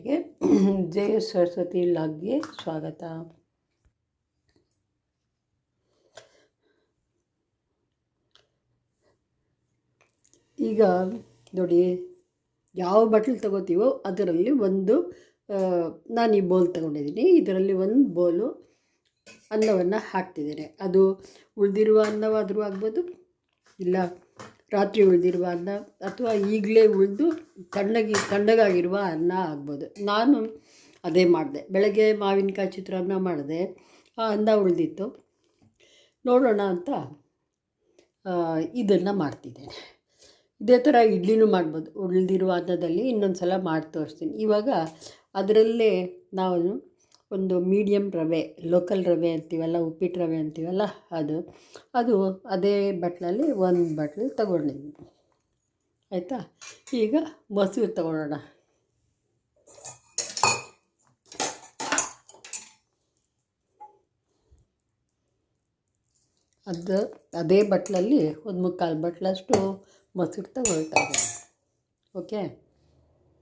ವೀಕ್ಷಕರಿಗೆ ಜಯ ಸರಸ್ವತಿ ಲಾಗ್ಗೆ ಸ್ವಾಗತ. ಈಗ ನೋಡಿ, ಯಾವ ಬಟ್ಲು ತಗೋತೀವೋ ಅದರಲ್ಲಿ ಒಂದು ನಾನು ಈ ಬೋಲ್ ತಗೊಂಡಿದ್ದೀನಿ. ಇದರಲ್ಲಿ ಒಂದು ಬೋಲು ಅನ್ನವನ್ನು ಹಾಕ್ತಿದ್ದೇನೆ. ಅದು ಉಳಿದಿರುವ ಅನ್ನವಾದರೂ ಆಗ್ಬೋದು, ಇಲ್ಲ ರಾತ್ರಿ ಉಳಿದಿರುವ ಅನ್ನ ಅಥವಾ ಈಗಲೇ ಉಳಿದು ತಣ್ಣಗೆ, ತಣ್ಣಗಾಗಿರುವ ಅನ್ನ ಆಗ್ಬೋದು. ನಾನು ಅದೇ ಮಾಡಿದೆ. ಬೆಳಗ್ಗೆ ಮಾವಿನಕಾಯಿ ಚಿತ್ರಾನ್ನ ಮಾಡಿದೆ. ಆ ಅನ್ನ ಉಳಿದಿತ್ತು. ನೋಡೋಣ ಅಂತ ಇದನ್ನು ಮಾಡ್ತಿದ್ದೇನೆ. ಇದೇ ಥರ ಇಡ್ಲಿನೂ ಮಾಡ್ಬೋದು. ಉಳಿದಿರುವ ಅನ್ನದಲ್ಲಿ ಇನ್ನೊಂದು ಸಲ ಮಾಡಿ ತೋರಿಸ್ತೀನಿ ಇವಾಗ ಅದರಲ್ಲೇ ನಾವು ಒಂದು ಮೀಡಿಯಮ್ ರವೆ ಲೋಕಲ್ ರವೆ ಅಂತೀವಲ್ಲ ಉಪ್ಪಿಟ್ಟು ರವೆ ಅಂತೀವಲ್ಲ, ಅದು. ಅದು ಅದೇ ಬಟ್ಲಲ್ಲಿ ಒಂದು ಬಟ್ಲು ತಗೊಂಡಿದ್ದೀನಿ ಆಯಿತಾ? ಈಗ ಮೊಸರು ತಗೊಳ್ಳೋಣ. ಅದು ಅದೇ ಬಟ್ಲಲ್ಲಿ ಒಂದು ಮುಕ್ಕಾಲು ಬಟ್ಲಷ್ಟು ಮೊಸರು ತಗೊಳ್ತಾ ಇದ್ದೀನಿ. ಓಕೆ?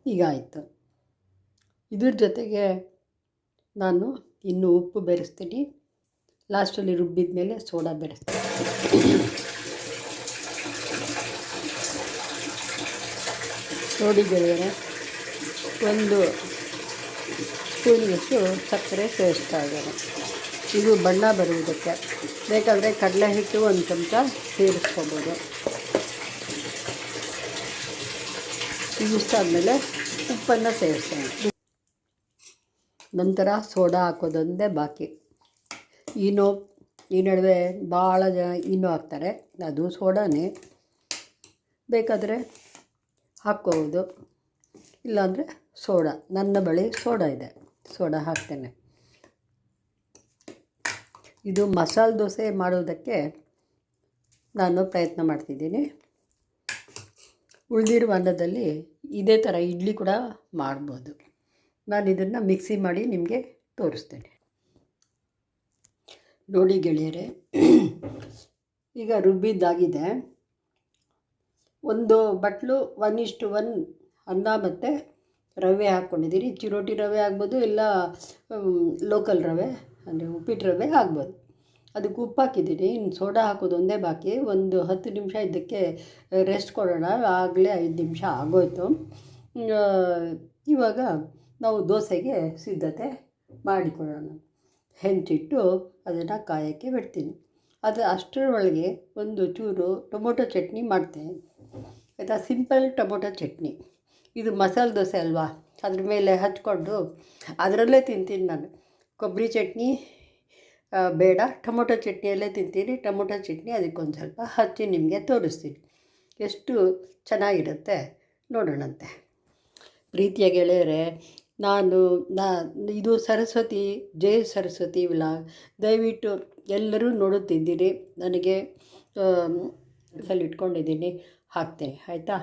ಈಗ ಆಯಿತು. ಇದ್ರ ಜೊತೆಗೆ ನಾನು ಇನ್ನು ಉಪ್ಪು ಬೆರೆಸ್ತೀನಿ. ಲಾಸ್ಟಲ್ಲಿ ರುಬ್ಬಿದ ಮೇಲೆ ಸೋಡಾ ಬೆರೆಸ್ತೀನಿ. ನೋಡಿ ಗೆಳೆಯರೆ, ಒಂದು ಸ್ಪೂನಿನಷ್ಟು ಸಕ್ಕರೆ ಸೇರಿಸ್ತಾ ಇದ್ದಾರೆ ಇದು ಬಣ್ಣ ಬರುವುದಕ್ಕೆ. ಬೇಕಾದರೆ ಕಡಲೆ ಹಿಟ್ಟು ಒಂದು ಚಮಚ ಸೇರಿಸ್ಕೋಬೋದು. ಇಷ್ಟಾದ್ಮೇಲೆ ಉಪ್ಪನ್ನು ಸೇರಿಸ್ತೇನೆ ನಂತರ ಸೋಡಾ ಹಾಕೋದೊಂದೇ ಬಾಕಿ. ಈನೋ ಈ ನಡುವೆ ಭಾಳ ಜನ ಈನೋ ಹಾಕ್ತಾರೆ. ಅದು ಸೋಡಾನೇ. ಬೇಕಾದರೆ ಹಾಕ್ಕೋಬೋದು. ಇಲ್ಲಾಂದರೆ ಸೋಡಾ. ನನ್ನ ಬಳಿ ಸೋಡಾ ಇದೆ. ಸೋಡಾ ಹಾಕ್ತೇನೆ. ಇದು ಮಸಾಲೆ ದೋಸೆ ಮಾಡೋದಕ್ಕೆ ನಾನು ಪ್ರಯತ್ನ ಮಾಡ್ತಿದ್ದೀನಿ. ಉಳಿದಿರುವ ಅನ್ನದಲ್ಲಿ ಇದೇ ಥರ ಇಡ್ಲಿ ಕೂಡ ಮಾಡ್ಬೋದು. ನಾನು ಇದನ್ನು ಮಿಕ್ಸಿ ಮಾಡಿ ನಿಮಗೆ ತೋರಿಸ್ತೇನೆ. ನೋಡಿ ಗೆಳೆಯರೆ, ಈಗ ರುಬ್ಬಿದ್ದಾಗಿದೆ. ಒಂದು ಬಟ್ಲು ಒನ್ ಇಷ್ಟು ಒನ್ ಅನ್ನ ಮತ್ತು ರವೆ ಹಾಕ್ಕೊಂಡಿದ್ದೀರಿ ಚಿರೋಟಿ ರವೆ ಆಗ್ಬೋದು, ಇಲ್ಲ ಲೋಕಲ್ ರವೆ, ಅಂದರೆ ಉಪ್ಪಿಟ್ಟು ರವೆ ಆಗ್ಬೋದು. ಅದಕ್ಕೆ ಉಪ್ಪು ಹಾಕಿದ್ದೀನಿ. ಇನ್ನು ಸೋಡಾ ಹಾಕೋದು ಒಂದೇ ಬಾಕಿ. ಒಂದು ಹತ್ತು ನಿಮಿಷ ಇದಕ್ಕೆ ರೆಸ್ಟ್ ಕೊಡೋಣ. ಆಗಲೇ ಐದು ನಿಮಿಷ ಆಗೋಯ್ತು. ಇವಾಗ ನಾವು ದೋಸೆಗೆ ಸಿದ್ಧತೆ ಮಾಡಿಕೊಳ್ಳೋಣ. ಹೆಂಚಿಟ್ಟು ಅದನ್ನು ಕಾಯೋಕ್ಕೆ ಬಿಡ್ತೀನಿ. ಅದು ಅಷ್ಟರೊಳಗೆ ಒಂದು ಚೂರು ಟೊಮೊಟೊ ಚಟ್ನಿ ಮಾಡ್ತೇನೆ. ಆಯಿತಾ? Simple tomato chutney. ಇದು ಮಸಾಲೆ ದೋಸೆ ಅಲ್ವಾ? ಅದ್ರ ಮೇಲೆ ಹಚ್ಕೊಂಡು ಅದರಲ್ಲೇ ತಿಂತೀನಿ ನಾನು. ಕೊಬ್ಬರಿ ಚಟ್ನಿ ಬೇಡ. ಟೊಮೊಟೊ ಚಟ್ನಿಯಲ್ಲೇ ತಿಂತೀನಿ. ಟೊಮೊಟೊ ಚಟ್ನಿ ಅದಕ್ಕೊಂದು ಸ್ವಲ್ಪ ಹಚ್ಚಿ ನಿಮಗೆ ತೋರಿಸ್ತೀನಿ. ಎಷ್ಟು ಚೆನ್ನಾಗಿರುತ್ತೆ ನೋಡೋಣಂತೆ. ಪ್ರೀತಿಯ ಗೆಳೆಯರೆ ನಾನು, ನಾ, ಇದು ಸರಸ್ವತಿ ಜಯ ಸರಸ್ವತಿ ವ್ಲಾಗ್. ದಯವಿಟ್ಟು ಎಲ್ಲರೂ ನೋಡುತ್ತಿದ್ದೀರಿ. ನನಗೆ ಸಲ ಇಟ್ಕೊಂಡಿದ್ದೀನಿ. ಹಾಕ್ತೇನೆ. ಆಯಿತಾ?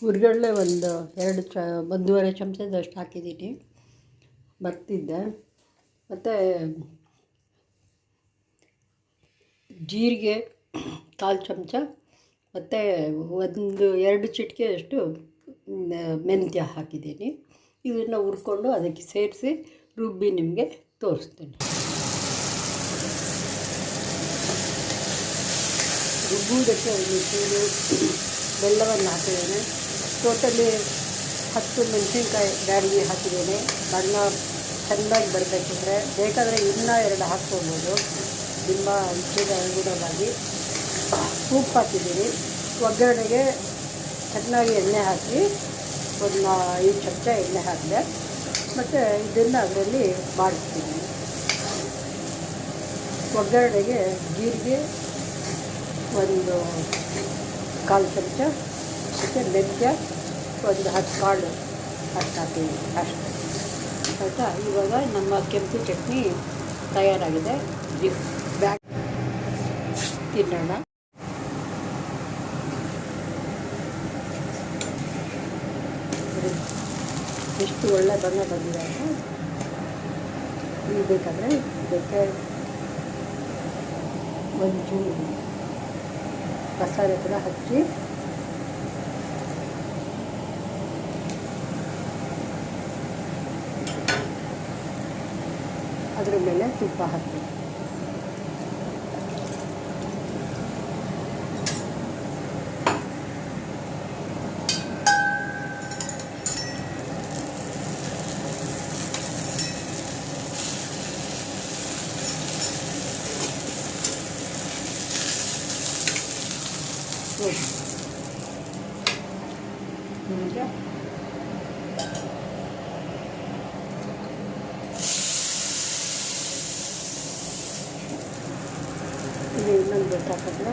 ಹುರ್ಗಡಲೆ ಒಂದು ಎರಡು ಚ, ಒಂದೂವರೆ ಚಮಚದಷ್ಟು ಹಾಕಿದ್ದೀನಿ. ಬರ್ತಿದ್ದೆ ಮತ್ತು ಜೀರಿಗೆ, ಕಾಲು ಚಮಚ ಮತ್ತು ಒಂದು ಎರಡು ಚಿಟಿಕೆಯಷ್ಟು ಮೆಂತ್ಯ ಹಾಕಿದ್ದೀನಿ. ಇದನ್ನು ಹುರ್ಕೊಂಡು ಅದಕ್ಕೆ ಸೇರಿಸಿ ರುಬ್ಬಿ ನಿಮಗೆ ತೋರಿಸ್ತೇನೆ. ರುಬ್ಬುವುದಕ್ಕೆ ಒಂದು ಚೂರು ಬೆಲ್ಲವನ್ನು ಹಾಕಿದ್ದೇನೆ. ಟೋಟಲಿ ಹತ್ತು ಮೆಣಸಿನ್ಕಾಯಿ ಬ್ಯಾಡಿಗೆ ಹಾಕಿದ್ದೇನೆ. ಬಣ್ಣ ಚೆನ್ನಾಗಿ ಬರಬೇಕಿದ್ರೆ ಬೇಕಾದರೆ ಇನ್ನೂ ಎರಡು ಹಾಕ್ಕೊಬೋದು. ನಿಮ್ಮ ಇಚ್ಛೆಗೆ ಅನುಗುಣವಾಗಿ. ಉಪ್ಪು ಹಾಕಿದ್ದೀನಿ ಒಗ್ಗರಣೆಗೆ ಚೆನ್ನಾಗಿ ಎಣ್ಣೆ ಹಾಕಿ, ಒಂದು ಐದು ಚಮಚ ಎಣ್ಣೆ ಹಾಕಿದೆ. ಮತ್ತು ಇದನ್ನು ಅದರಲ್ಲಿ ಮಾಡಿಸ್ತೀನಿ ಒಗ್ಗರಣೆಗೆ ಜೀರಿಗೆ, ಒಂದು ಕಾಲು ಚಮಚ, ಮತ್ತು ಮೆಂತ್ಯ, ಒಂದು ಹತ್ತು ಕಾಳು ಅಷ್ಟು ಹಾಕ್ತೀನಿ ಅಷ್ಟು. ಆಯಿತಾ? ಇವಾಗ ನಮ್ಮ ಕೆಂಪು ಚಟ್ನಿ ತಯಾರಾಗಿದೆ. ಬ್ಯಾಗ್ ತಿನ್ನೋಣ. ಎಷ್ಟು ಒಳ್ಳೆ ಬಣ್ಣ ಬಂದಿದೆ ಅಂತ ಈಗ ಬೇಕಾದರೆ ಇದಕ್ಕೆ ಒಂಚೂರು ಮಸಾಲೆ ಕೂಡ ಹಚ್ಚಿ ಅದ್ರ ಮೇಲೆ ತುಪ್ಪ ಹಾಕಬೇಕು ನೋಡಿ ನಿಮಗೆ ಇದು ಇನ್ನೊಂದು ಬೇಕಾದ್ರೆ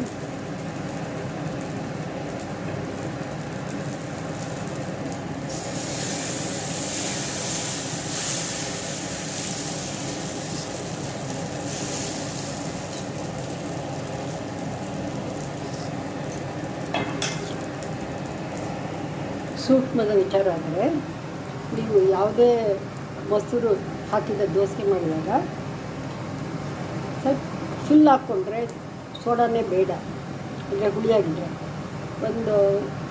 ಸೂಕ್ಷ್ಮದ ವಿಚಾರ ಆದರೆ ನೀವು ಯಾವುದೇ ಮೊಸರು ಹಾಕಿದ ದೋಸೆ ಮಾಡಿದಾಗ ಸ್ವಲ್ಪ ಫುಲ್ ಹಾಕ್ಕೊಂಡ್ರೆ ಸೋಡಾನೇ ಬೇಡ, ಅಂದರೆ ಹುಳಿಯಾಗಿದ್ರೆ ಒಂದು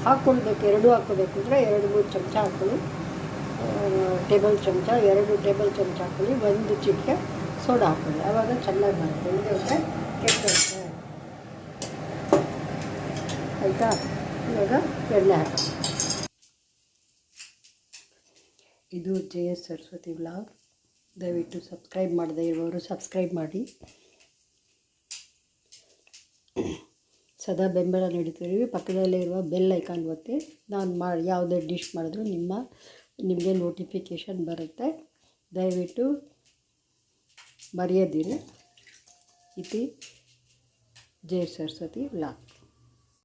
ಹಾಕ್ಕೊಳ್ಬೇಕು ಎರಡು ಹಾಕ್ಕೋಬೇಕು ಅಂದರೆ ಎರಡು ಮೂರು ಚಮಚ ಹಾಕ್ಕೊಳ್ಳಿ ಟೇಬಲ್ ಚಮಚ, ಎರಡು ಟೇಬಲ್ ಚಮಚ ಹಾಕ್ಕೊಳ್ಳಿ ಒಂದು ಚಿಟಿಕೆ ಸೋಡಾ ಹಾಕೊಳ್ಳಿ. ಆವಾಗ ಚೆನ್ನಾಗಿ ಬರುತ್ತೆ ಅಂದರೆ ಕೆಟ್ಟ ಆಯಿತಾ? ಇವಾಗ ಎಣ್ಣೆ ಹಾಕಿ ಇದು ಜೆ ಎಸ್ ಸರಸ್ವತಿ ವ್ಲಾಗ್ ದಯವಿಟ್ಟು ಸಬ್ಸ್ಕ್ರೈಬ್ ಮಾಡದೆ ಇರುವವರು ಸಬ್ಸ್ಕ್ರೈಬ್ ಮಾಡಿ. ಸದಾ ಬೆಂಬಲ ನೀಡುತ್ತಿರುವಿ. ಪಕ್ಕದಲ್ಲೇ ಇರುವ ಬೆಲ್ ಐಕಾನ್ ಒತ್ತಿ ನಾನು ಮಾಡಿ, ಯಾವುದೇ ಡಿಶ್ ಮಾಡಿದ್ರೂ ನಿಮ್ಮ, ನಿಮಗೆ ನೋಟಿಫಿಕೇಷನ್ ಬರುತ್ತೆ. ದಯವಿಟ್ಟು ಮರೆಯದಿರಿ. ಇತಿ ಜೆ ಎಸ್ ಸರಸ್ವತಿ ವ್ಲಾಗ್